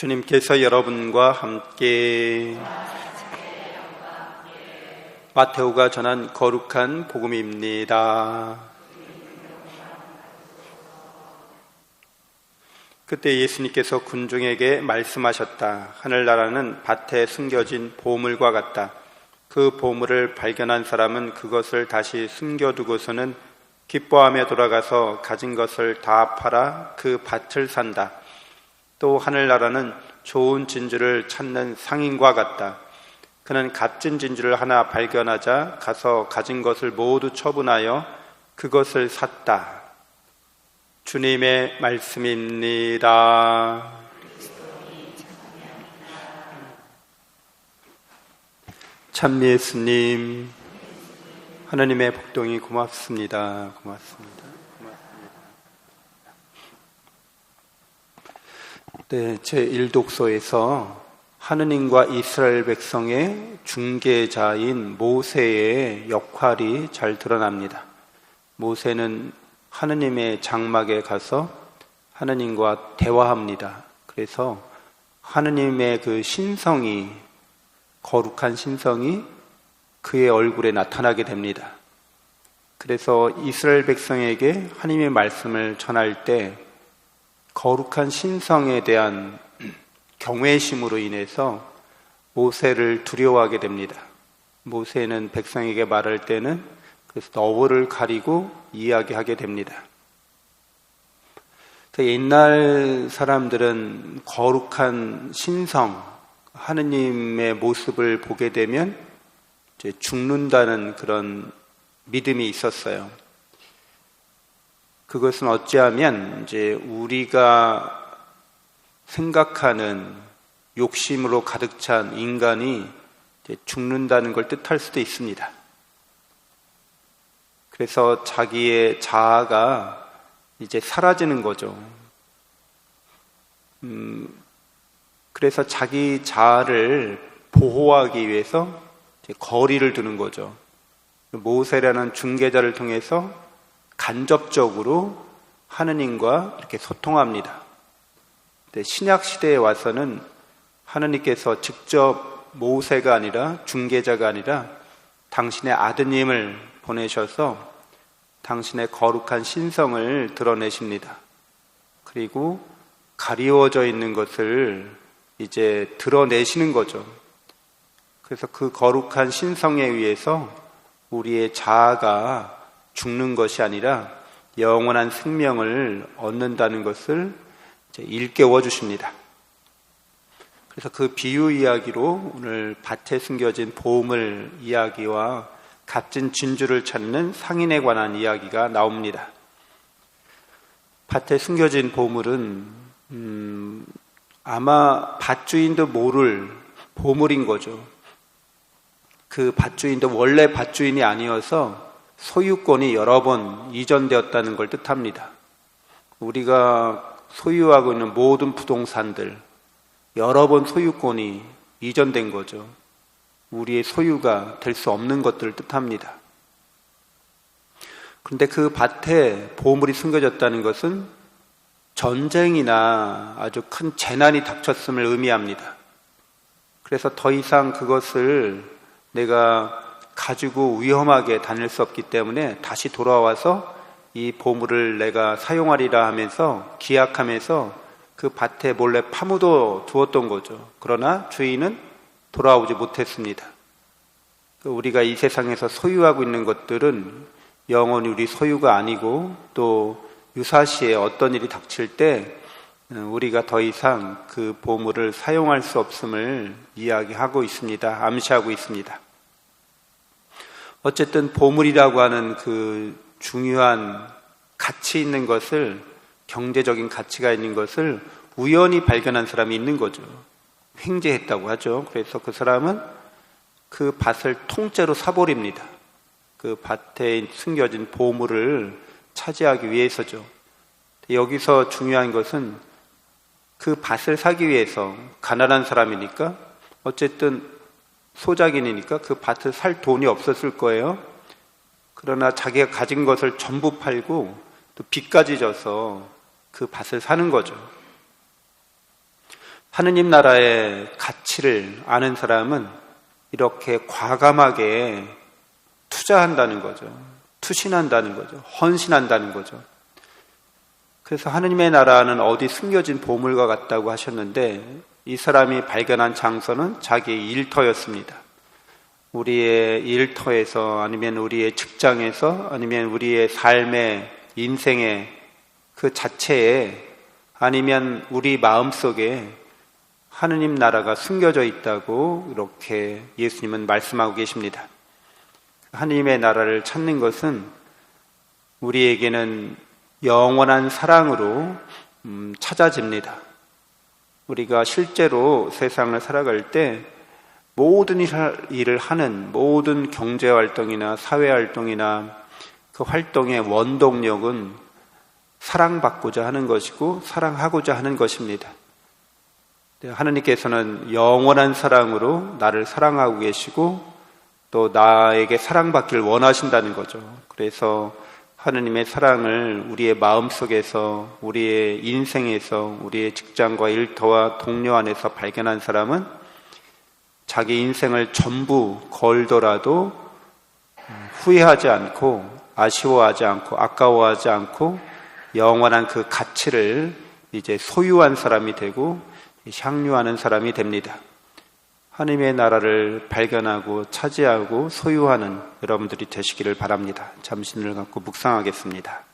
주님께서 여러분과 함께 마테오가 전한 거룩한 복음입니다. 그때 예수님께서 군중에게 말씀하셨다. 하늘나라는 밭에 숨겨진 보물과 같다. 그 보물을 발견한 사람은 그것을 다시 숨겨두고서는 기뻐하며 돌아가서 가진 것을 다 팔아 그 밭을 산다. 또 하늘나라는 좋은 진주를 찾는 상인과 같다. 그는 값진 진주를 하나 발견하자 가서 가진 것을 모두 처분하여 그것을 샀다. 주님의 말씀입니다. 참 예수님, 하나님의 복동이 고맙습니다. 고맙습니다. 네, 제 1독서에서 하느님과 이스라엘 백성의 중개자인 모세의 역할이 잘 드러납니다. 모세는 하느님의 장막에 가서 하느님과 대화합니다. 그래서 하느님의 그 신성이 거룩한 신성이 그의 얼굴에 나타나게 됩니다. 그래서 이스라엘 백성에게 하나님의 말씀을 전할 때 거룩한 신성에 대한 경외심으로 인해서 모세를 두려워하게 됩니다. 모세는 백성에게 말할 때는 그래서 너울을 가리고 이야기하게 됩니다. 옛날 사람들은 거룩한 신성, 하느님의 모습을 보게 되면 죽는다는 그런 믿음이 있었어요. 그것은 어찌하면 이제 우리가 생각하는 욕심으로 가득 찬 인간이 죽는다는 걸 뜻할 수도 있습니다. 그래서 자기의 자아가 이제 사라지는 거죠. 음, 그래서 자기 자아를 보호하기 위해서 거리를 두는 거죠. 모세라는 중개자를 통해서 간접적으로 하느님과 이렇게 소통합니다. 신약 시대에 와서는 하느님께서 직접 모세가 아니라 중개자가 아니라 당신의 아드님을 보내셔서 당신의 거룩한 신성을 드러내십니다. 그리고 가리워져 있는 것을 이제 드러내시는 거죠. 그래서 그 거룩한 신성에 의해서 우리의 자아가 죽는 것이 아니라 영원한 생명을 얻는다는 것을 일깨워 주십니다. 그래서 그 비유 이야기로 오늘 밭에 숨겨진 보물 이야기와 값진 진주를 찾는 상인에 관한 이야기가 나옵니다. 밭에 숨겨진 보물은 음, 아마 밭주인도 모를 보물인 거죠. 그 밭주인도 원래 밭주인이 아니어서 소유권이 여러 번 이전되었다는 걸 뜻합니다. 우리가 소유하고 있는 모든 부동산들 여러 번 소유권이 이전된 거죠. 우리의 소유가 될 수 없는 것들을 뜻합니다. 그런데 그 밭에 보물이 숨겨졌다는 것은 전쟁이나 아주 큰 재난이 닥쳤음을 의미합니다. 그래서 더 이상 그것을 내가 가지고 위험하게 다닐 수 없기 때문에 다시 돌아와서 이 보물을 내가 사용하리라 하면서 기약하면서 그 밭에 몰래 파묻어 두었던 거죠. 그러나 주인은 돌아오지 못했습니다. 그 우리가 이 세상에서 소유하고 있는 것들은 영원히 우리 소유가 아니고 또 유사시에 어떤 일이 닥칠 때 우리가 더 이상 그 보물을 사용할 수 없음을 이야기하고 있습니다. 암시하고 있습니다. 어쨌든 보물이라고 하는 그 중요한 가치 있는 것을 경제적인 가치가 있는 것을 우연히 발견한 사람이 있는 거죠. 횡재했다고 하죠. 그래서 그 사람은 그 밭을 통째로 사버립니다. 그 밭에 숨겨진 보물을 차지하기 위해서죠. 여기서 중요한 것은 그 밭을 사기 위해서 가난한 사람이니까 어쨌든 소작인이니까 그 밭을 살 돈이 없었을 거예요. 그러나 자기가 가진 것을 전부 팔고 또 빚까지 져서 그 밭을 사는 거죠. 하느님 나라의 가치를 아는 사람은 이렇게 과감하게 투자한다는 거죠. 투신한다는 거죠. 헌신한다는 거죠. 그래서 하느님의 나라는 어디 숨겨진 보물과 같다고 하셨는데 이 사람이 발견한 장소는 자기의 일터였습니다. 우리의 일터에서 아니면 우리의 직장에서 아니면 우리의 삶의 인생의 그 자체에 아니면 우리 마음 속에 하느님 나라가 숨겨져 있다고 이렇게 예수님은 말씀하고 계십니다. 하느님의 나라를 찾는 것은 우리에게는 영원한 사랑으로 음, 찾아집니다. 우리가 실제로 세상을 살아갈 때 모든 일을 하는 모든 경제 활동이나 사회 활동이나 그 활동의 원동력은 사랑받고자 하는 것이고 사랑하고자 하는 것입니다. 네, 하느님께서는 영원한 사랑으로 나를 사랑하고 계시고 또 나에게 사랑받기를 원하신다는 거죠. 그래서 하느님의 사랑을 우리의 마음 속에서, 우리의 인생에서, 우리의 직장과 일터와 동료 안에서 발견한 사람은 자기 인생을 전부 걸더라도 후회하지 않고, 아쉬워하지 않고, 아까워하지 않고, 영원한 그 가치를 이제 소유한 사람이 되고 향유하는 사람이 됩니다. 하나님의 나라를 발견하고 차지하고 소유하는 여러분들이 되시기를 바랍니다. 잠시 눈을 감고 묵상하겠습니다.